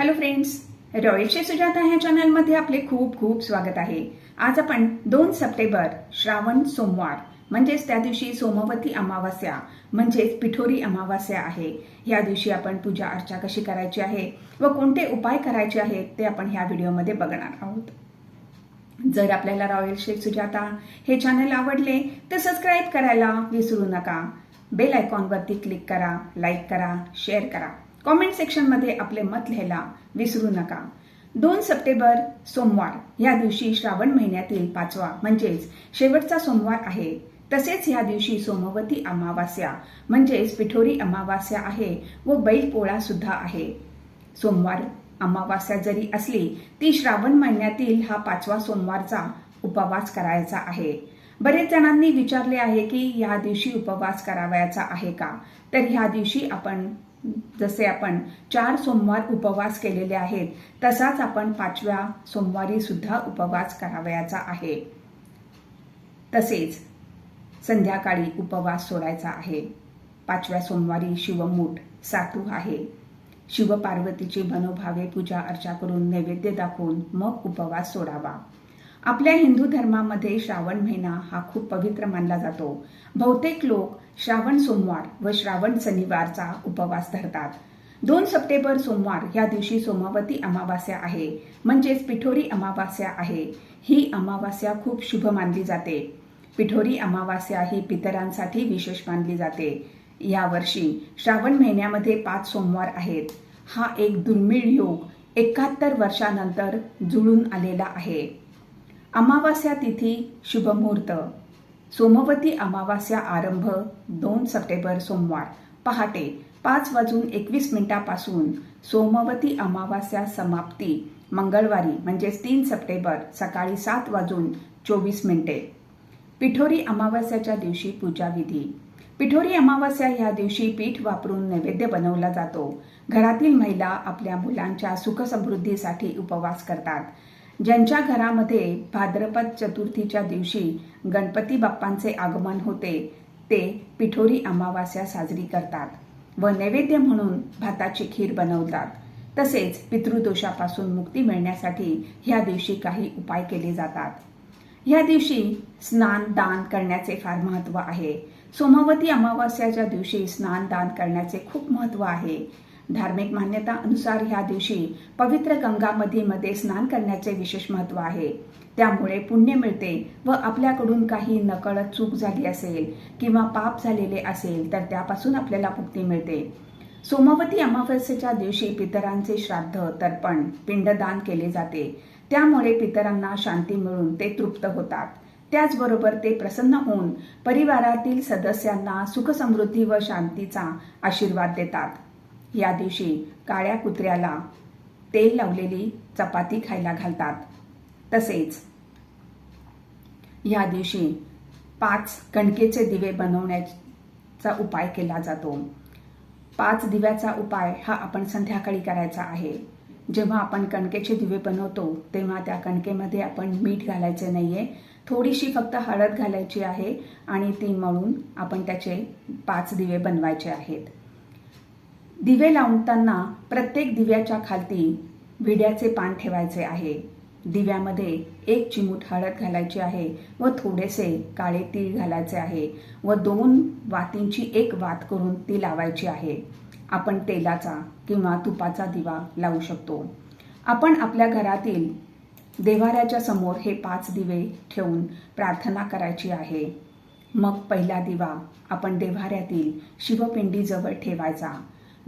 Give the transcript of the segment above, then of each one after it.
Hello friends रॉयलचे Sujata ह्या चॅनलमध्ये आपले खूप खूप स्वागत आहे. आज आपण दोन सप्टेंबर श्रावण सोमवार म्हणजेच त्या दिवशी सोमवती अमावास्या म्हणजेच पिठोरी अमावास्या आहे. या दिवशी आपण पूजा अर्चा कशी करायची आहे व कोणते उपाय करायचे आहेत ते आपण ह्या व्हिडिओमध्ये बघणार आहोत. जर आपल्याला रॉयल शेख सुजाता हे चॅनल आवडले तर सबस्क्राईब करायला विसरू नका. बेल आयकॉनवरती क्लिक करा लाईक करा शेअर करा. कॉमेंट सेक्शनमध्ये आपले मत लिहायला विसरू नका. दोन सप्टेंबर सोमवार. या दिवशी श्रावण महिन्यातील पाचवा म्हणजेच शेवटचा सोमवार आहे. तसेच या दिवशी सोमवती अमावास्या म्हणजेच पिठोरी अमावास्या आहे व बैल पोळा सुद्धा आहे. सोमवार अमावास्या जरी असली ती श्रावण महिन्यातील हा पाचवा सोमवारचा उपवास करायचा आहे. बरेच जणांनी विचारले आहे की या दिवशी उपवास करावयाचा आहे का? तर ह्या दिवशी आपण जसे आपण चार सोमवार उपवास केलेले आहेत तसाच आपण पाचव्या सोमवारी सुद्धा उपवास करावयाचा आहे. तसेच संध्याकाळी उपवास सोडायचा आहे. पाचव्या सोमवारी शिवमूठ सातू आहे. शिवपार्वतीची मनोभावे पूजा अर्चा करून नैवेद्य दाखवून मग उपवास सोडावा. आपल्या हिंदू धर्मामध्ये श्रावण महिना हा खूप पवित्र मानला जातो. बहुतेक लोक श्रावण सोमवार व श्रावण शनिवारचा उपवास धरतात. दोन सप्टेंबर सोमवार या दिवशी सोमावती अमावास्या आहे. म्हणजेच पिठोरी अमावास्या आहे. ही अमावास्या खूप शुभ मानली जाते. पिठोरी अमावास्या ही पितरांसाठी विशेष मानली जाते. यावर्षी श्रावण महिन्यामध्ये पाच सोमवार आहेत. हा एक दुर्मिळ योग एकाहत्तर वर्षानंतर जुळून आलेला आहे. अमावास्या तिथी शुभमुहूर्त. सोमवती अमावास्या आरंभ दोन सप्टेंबर सोमवार. पहाटे पाच वाजून एकवीस मिनिटापासून सोमवती अमावास्या समाप्ती मंगळवारी म्हणजेच तीन सप्टेंबर सकाळी सात वाजून चोवीस मिनिटे. पिठोरी अमावास्याच्या दिवशी पूजाविधी पिठोरी अमावास्या या दिवशी पीठ वापरून नैवेद्य बनवला जातो. घरातील महिला आपल्या मुलांच्या सुखसमृद्धीसाठी उपवास करतात. ज्यांच्या घरामध्ये भाद्रपद चतुर्थीच्या दिवशी गणपती बाप्पांचे आगमन होते ते पिठोरी अमावास्या साजरी करतात व नैवेद्य म्हणून भाताची खीर बनवतात. तसेच पितृदोषापासून मुक्ती मिळण्यासाठी ह्या दिवशी काही उपाय केले जातात. ह्या दिवशी स्नान दान करण्याचे फार महत्त्व आहे. सोमावती अमावास्याच्या दिवशी स्नान दान करण्याचे खूप महत्त्व आहे. धार्मिक मान्यता अनुसार ह्या दिवशी पवित्र गंगा मध्ये स्नान करण्याचे विशेष महत्त्व आहे. त्यामुळे पुण्य मिळते व आपल्याकडून काही नकळत चूक झाली असेल किंवा पाप झालेले असेल तर त्यापासून आपल्याला मुक्ती मिळते. सोमवती अमावस्येच्या दिवशी पितरांचे श्राद्ध तर्पण पिंडदान केले जाते. त्यामुळे पितरांना शांती मिळून ते तृप्त होतात. त्याचबरोबर ते प्रसन्न होऊन परिवारातील सदस्यांना सुखसमृद्धी व शांतीचा आशीर्वाद देतात. या दिवशी काळ्या कुत्र्याला तेल लावलेली चपाती खायला घालतात. तसेच या दिवशी पाच कणकेचे दिवे बनवण्याचा उपाय केला जातो. पाच दिव्याचा उपाय हा आपण संध्याकाळी करायचा आहे. जेव्हा आपण कणकेचे दिवे बनवतो तेव्हा त्या कणकेमध्ये आपण मीठ घालायचे नाही आहे थोडीशी फक्त हळद घालायची आहे आणि ती मळून आपण त्याचे पाच दिवे बनवायचे आहेत. दिवे लावताना प्रत्येक दिव्याच्या खालती विड्याचे पान ठेवायचे आहे. दिव्यामध्ये एक चिमूट हळद घालायची आहे व थोडेसे काळे तीळ घालायचे आहे व दोन वातींची एक वात करून ती लावायची आहे. आपण तेलाचा किंवा तुपाचा दिवा लावू शकतो. आपण आपल्या घरातील देवाऱ्याच्या समोर हे पाच दिवे ठेवून प्रार्थना करायची आहे. मग पहिला दिवा आपण देवाऱ्यातील शिवपिंडीजवळ ठेवायचा.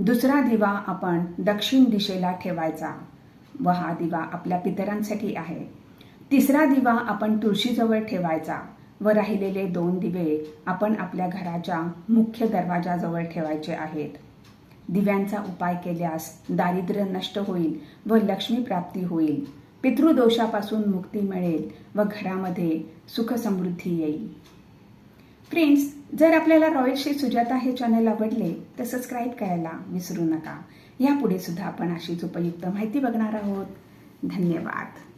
दुसरा दिवा आपण दक्षिण दिशेला ठेवायचा. व हा दिवा आपल्या पितरांसाठी आहे. तिसरा दिवा आपण तुळशीजवळ ठेवायचा. व राहिलेले दोन दिवे आपण आपल्या घराच्या मुख्य दरवाजाजवळ ठेवायचे आहेत. दिव्यांचा उपाय केल्यास दारिद्र्य नष्ट होईल व लक्ष्मी प्राप्ती होईल. पितृदोषापासून मुक्ती मिळेल व घरामध्ये सुख समृद्धी येईल. फ्रेंड्स जर आपल्याला रॉयल श्री सुजाता हे चॅनल आवडले तर सबस्क्राईब करायला विसरू नका. यापुढे सुद्धा आपण अशीच उपयुक्त माहिती बघणार आहोत. धन्यवाद.